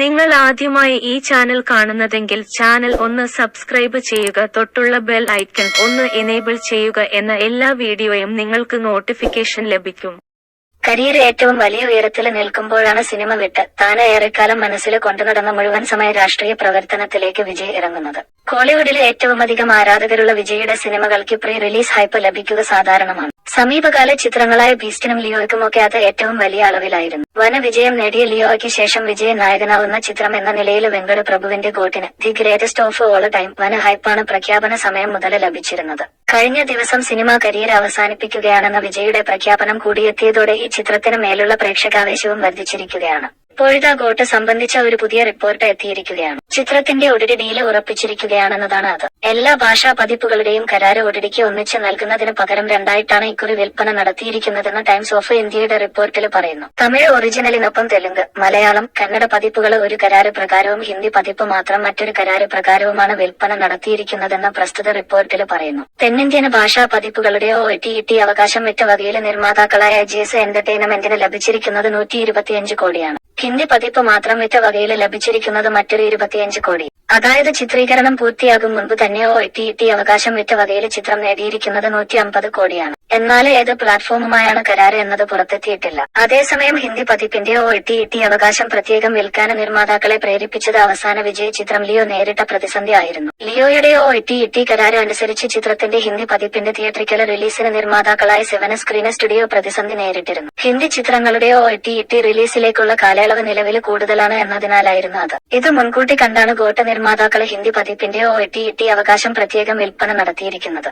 നിങ്ങൾ ആദ്യമായി ഈ ചാനൽ കാണുന്നതെങ്കിൽ ചാനൽ ഒന്ന് സബ്സ്ക്രൈബ് ചെയ്യുക തൊട്ടുള്ള ബെൽ ഐക്കൺ ഒന്ന് എനേബിൾ ചെയ്യുക എന്ന എല്ലാ വീഡിയോയും നിങ്ങൾക്ക് നോട്ടിഫിക്കേഷൻ ലഭിക്കും. കരിയർ ഏറ്റവും വലിയ ഉയരത്തിൽ നിൽക്കുമ്പോഴാണ് സിനിമ വിട്ട് താന ഏറെക്കാലം മനസ്സിൽ കൊണ്ടുനടന്ന മുഴുവൻ സമയ രാഷ്ട്രീയ പ്രവർത്തനത്തിലേക്ക് വിജയ് ഇറങ്ങുന്നത്. കോളിവുഡിലെ ഏറ്റവും അധികം ആരാധകരുള്ള വിജയുടെ സിനിമകൾക്ക് പ്രീ റിലീസ് ഹൈപ്പ് ലഭിക്കുക സാധാരണമാണ്. സമീപകാല ചിത്രങ്ങളായ ബീസ്റ്റിനും ലിയോയ്ക്കുമൊക്കെ അത് ഏറ്റവും വലിയ അളവിലായിരുന്നു. വന വിജയം നേടിയ ലിയോയ്ക്ക് ശേഷം വിജയൻ നായകനാവുന്ന ചിത്രം എന്ന നിലയിൽ വെങ്കട പ്രഭുവിന്റെ ഗോട്ടിന് the greatest of all time വന ഹൈപ്പാണ് പ്രഖ്യാപന സമയം മുതൽ ലഭിച്ചിരുന്നത്. കഴിഞ്ഞ ദിവസം സിനിമാ കരിയർ അവസാനിപ്പിക്കുകയാണെന്ന വിജയുടെ പ്രഖ്യാപനം കൂടിയെത്തിയതോടെ ഈ ചിത്രത്തിന് മേലുള്ള പ്രേക്ഷകാവേശവും വർദ്ധിച്ചിരിക്കുകയാണ്. ഇപ്പോഴിതാ ഗോട്ട് സംബന്ധിച്ച ഒരു പുതിയ റിപ്പോർട്ട് എത്തിയിരിക്കുകയാണ്. ചിത്രത്തിന്റെ ഒടിടി ഡീൽ ഉറപ്പിച്ചിരിക്കുകയാണെന്നതാണ് അത്. എല്ലാ ഭാഷാ പതിപ്പുകളുടെയും കരാറ് ഒടിടിക്ക് ഒന്നിച്ച് നൽകുന്നതിന് പകരം രണ്ടായിട്ടാണ് ഇക്കുറി വിൽപ്പന നടത്തിയിരിക്കുന്നതെന്ന് ടൈംസ് ഓഫ് ഇന്ത്യയുടെ റിപ്പോർട്ടിൽ പറയുന്നു. തമിഴ് ഒറിജിനലിനൊപ്പം തെലുങ്ക് മലയാളം കന്നഡ പതിപ്പുകൾ ഒരു കരാറ് പ്രകാരവും ഹിന്ദി പതിപ്പ് മാത്രം മറ്റൊരു കരാറ് പ്രകാരവുമാണ് വിൽപ്പന നടത്തിയിരിക്കുന്നതെന്ന് പ്രസ്തുത റിപ്പോർട്ടിൽ പറയുന്നു. തെന്നിന്ത്യൻ ഭാഷാ പതിപ്പുകളുടെ ഒ ടി ഇ ടി അവകാശം വിറ്റ വകയിൽ നിർമ്മാതാക്കളായ ജിഎസ് എന്റർടൈൻമെന്റിന് ലഭിച്ചിരിക്കുന്നത് നൂറ്റി ഇരുപത്തിയഞ്ച് കോടിയാണ്. ഹിന്ദി പതിപ്പ് മാത്രം വിറ്റ വകയിൽ ലഭിച്ചിരിക്കുന്നത് മറ്റൊരു ഇരുപത്തിയഞ്ച് കോടി. അതായത് ചിത്രീകരണം പൂർത്തിയാകും മുൻപ് തന്നെ ഒ ടി ടി അവകാശം വിറ്റ വകയിൽ ചിത്രം നേടിയിരിക്കുന്നത് നൂറ്റി അമ്പത് കോടിയാണ്. എന്നാൽ ഏത് പ്ലാറ്റ്ഫോമുമായാണ് കരാറ് എന്നത് പുറത്തെത്തിയിട്ടില്ല. അതേസമയം ഹിന്ദി പതിപ്പിന്റെ ഒ ഇട്ടി ടി അവകാശം പ്രത്യേകം വിൽക്കാൻ നിർമ്മാതാക്കളെ പ്രേരിപ്പിച്ചത് അവസാന വിജയ ചിത്രം ലിയോ നേരിട്ട പ്രതിസന്ധി ആയിരുന്നു. ലിയോയുടെ ഒ ഇട്ടി ടി കരാറ് അനുസരിച്ച് ചിത്രത്തിന്റെ ഹിന്ദി പതിപ്പിന്റെ തിയേറ്ററിക്കൽ റിലീസിന് നിർമ്മാതാക്കളായ സെവന സ്ക്രീന സ്റ്റുഡിയോ പ്രതിസന്ധി നേരിട്ടിരുന്നു. ഹിന്ദി ചിത്രങ്ങളുടെ ഒ ഇട്ടി റിലീസിലേക്കുള്ള കാലയളവ് നിലവിൽ കൂടുതലാണ് എന്നതിനാലായിരുന്നു അത്. ഇത് മുൻകൂട്ടി കണ്ടാണ് ഗോട്ട നിർമ്മാതാക്കളെ ഹിന്ദി പതിപ്പിന്റെ ഒ ഇട്ടി അവകാശം പ്രത്യേകം വിൽപ്പന നടത്തിയിരിക്കുന്നത്.